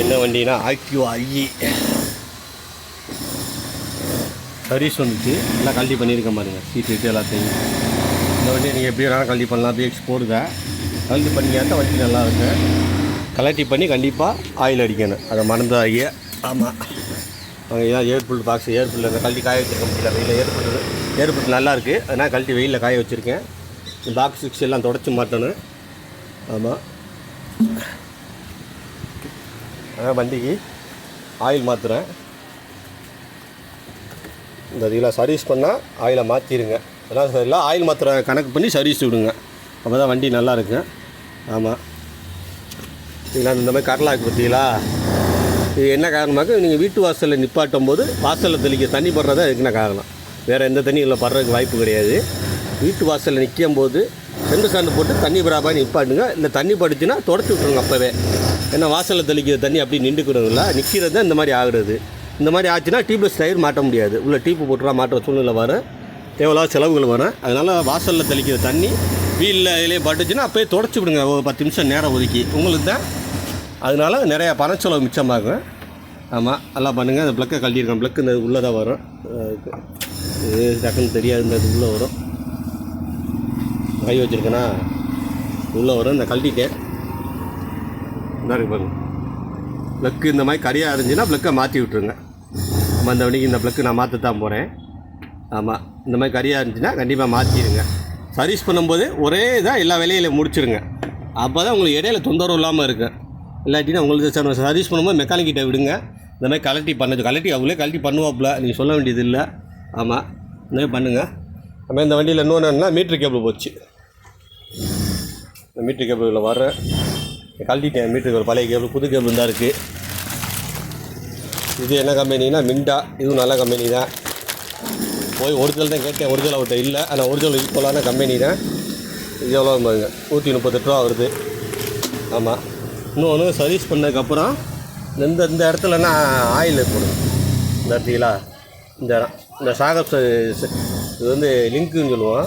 என்ன வண்டினா ஆக்டிவா IE service வந்துச்சு எல்லாம் கழட்டி பண்ணியிருக்கேன் பாருங்க சீட் இட்டு எல்லாத்தையும். இந்த வண்டியை நீங்கள் எப்படி வேணாலும் கழட்டி பண்ணலாம் பிஎக்ஸ் போடுங்க. கழட்டி பண்ணிக்காட்ட வண்டி நல்லா இருக்கு. கலட்டி பண்ணி கண்டிப்பாக ஆயில் அடிக்கணும். அதை மறந்தாகிய ஆமாம் ஏதாவது ஏர்புல் பாக்ஸ் ஏர்புல் அந்த கழட்டி காய வச்சிருக்க முடியல. வெயிலில் ஏர்புல் ஏர்புல் நல்லா இருக்குது அதனால் கழட்டி வெயிலில் காய வச்சுருக்கேன். இந்த பாக்ஸ் கிக்ஸ் எல்லாம் தொடச்சி மாட்டணும். ஆமாம் அதான் வண்டிக்கு ஆயில் மாற்றுறேன் இந்த இதில் சர்வீஸ் பண்ணால் ஆயிலை மாற்றிடுங்க எல்லாம் சரியில்லை இல்லை ஆயில் மாத்திர கணக்கு பண்ணி சர்வீஸ் விடுங்க. அப்போ தான் வண்டி நல்லா இருக்கும் ஆமாம் இதெல்லாம் இந்த மாதிரி கடலாக்கு பார்த்தீங்களா? இது என்ன காரணமாக நீங்கள் வீட்டு வாசலில் நிப்பாட்டும் போது வாசலில் தெளிக்க தண்ணி படுறதா இதுக்குன காரணம்? வேறு எந்த தண்ணியும் இல்லை படுறதுக்கு வாய்ப்பு கிடையாது. வீட்டு வாசலில் நிற்கும் போது ரெண்டு சாண்டு போட்டு தண்ணி பராபரி நிப்பாட்டுங்க. இல்லை தண்ணி படுச்சுன்னா தொடச்சி விட்ருங்க அப்போவே. ஏன்னா வாசலில் தெளிக்கிற தண்ணி அப்படி நின்றுக்கிறதுல நிற்கிறது தான் இந்த மாதிரி ஆகுறது. இந்த மாதிரி ஆச்சுன்னா டியூப்லெஸ் டயர் மாட்ட முடியாது. உள்ள டீப்பு போட்டுலாம் மாட்டுற சூழ்நிலை வரும். தேவையில்லாத செலவுகள் வரும். அதனால் வாசலில் தெளிக்கிற தண்ணி வீலில் இதுலேயே பட்டுச்சுன்னா அப்போயே தொடச்சி விடுங்க. ஒரு பத்து நிமிஷம் நேரம் ஒதுக்கி. உங்களுக்கு தான். அதனால நிறையா பணச்செலவு மிச்சமாகும். ஆமாம் நல்லா பண்ணுங்கள் அந்த ப்ளக்கை கழட்டியிருக்கேன் ப்ளக்கு இந்த உள்ளே தான் வரும். இது டக்குன்னு தெரியாது இந்த உள்ளே வரும். கை வச்சுருக்கேனா? உள்ளே வரும் இந்த கழட்டிட்டேன் இந்த இருக்கு பாருங்க. ப்ளக்கு இந்த மாதிரி கரியாக இருந்துச்சுன்னா ப்ளக்கை மாற்றி விட்ருங்க நம்ம அந்த வண்டிக்கு இந்த ப்ளக்கு நான் மாற்றத்தான் போகிறேன் ஆமாம் இந்த மாதிரி கரியாக இருந்துச்சுன்னா கண்டிப்பாக மாற்றிடுங்க சர்வீஸ் பண்ணும்போது ஒரே இதாக எல்லா வேலையில முடிச்சிடுங்க அப்போ தான் உங்களுக்கு இடையில தொந்தரவு இல்லாமல் இருக்கும் இல்லாட்டினா உங்களுக்கு சர்வீஸ் பண்ணும்போது மெக்கானிக்கிட்ட விடுங்க. இந்த மாதிரி கலட்டி பண்ணது கலட்டி அவங்களே கலட்டி பண்ணுவாப்புல. நீங்கள் சொல்ல வேண்டியது இல்லை. ஆமாம் இந்த மாதிரி பண்ணுங்கள் நம்ம இந்த வண்டியில் இன்னொன்று மீட்ரு கேபிள் போச்சு. இந்த மீட்ரு கேபிளில் வர கழட்டிட்டேன். மீட்ரு கேபிள் பழைய கேபிள் புது கேபிள் தான் இருக்குது இது என்ன கம்பெனினா மிண்டா இதுவும் நல்ல கம்பெனி தான். போய் ஒரிஜினல் தான் கேட்டேன். ஒரிஜினல் அவர்கிட்ட இல்லை. ஆனால் ஒரிஜினல் ஈக்குவலான கம்பெனி தான். இது எவ்வளோ பாருங்க? நூற்றி முப்பத்தெட்டு ரூபா வருது. ஆமாம் இன்னொன்று சர்வீஸ் பண்ணதுக்கப்புறம் இந்த இந்த இடத்துலன்னா ஆயில் போடுங்க இந்த இடத்துல இந்த இடம். இந்த சாகப் இது வந்து லிங்க்குன்னு சொல்லுவான்.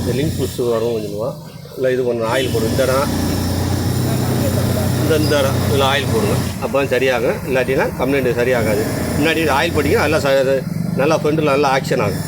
இந்த லிங்க் புஷ் வரும்னு சொல்லுவான். இல்லை இது பண்ண ஆயில் போடும் இந்த இடம் இந்த இந்த இடம் இதில் ஆயில் போடுங்க. அப்போ தான் சரியாகும். இல்லாட்டினா கம்ப்ளைண்ட் சரியாகாது. முன்னாடி ஆயில் போட்டிங்கன்னா நல்லா ச நல்லா ஃப்ரெண்டில் நல்லா ஆக்ஷன் ஆகும்.